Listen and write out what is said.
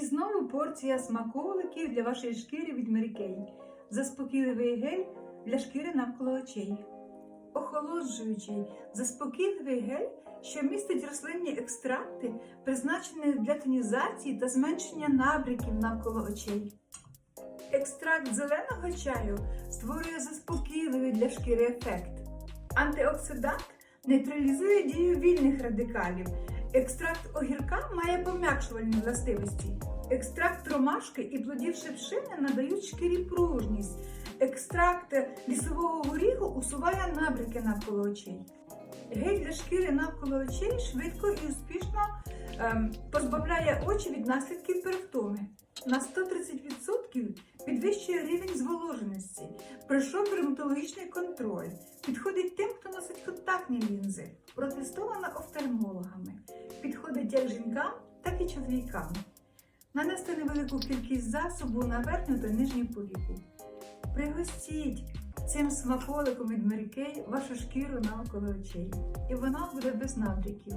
І знову порція смаколиків для вашої шкіри від Mary. Заспокійливий гель для шкіри навколо очей. Охолоджуючий, заспокійливий гель, що містить рослинні екстракти, призначені для тонізації та зменшення набряків навколо очей. Екстракт зеленого чаю створює заспокійливий для шкіри ефект. Антиоксидант нейтралізує дію вільних радикалів. Екстракт огірка має пом'якшувальні властивості. Екстракт ромашки і плодів шипшини надають шкірі пружність. Екстракт лісового горіху усуває набряки навколо очей. Гель для шкіри навколо очей швидко і успішно ем, позбавляє очі від наслідків перевтоми. На 130% підвищує рівень зволоженості, пройшов дерматологічний контроль, підходить тим, хто носить контактні лінзи, протестована офтальмологами, як жінкам, так і чоловікам. Нанести невелику кількість засобу на верхню та нижню повіку. Пригостіть цим смаколиком від Kay вашу шкіру навколо очей, і вона буде без набряків.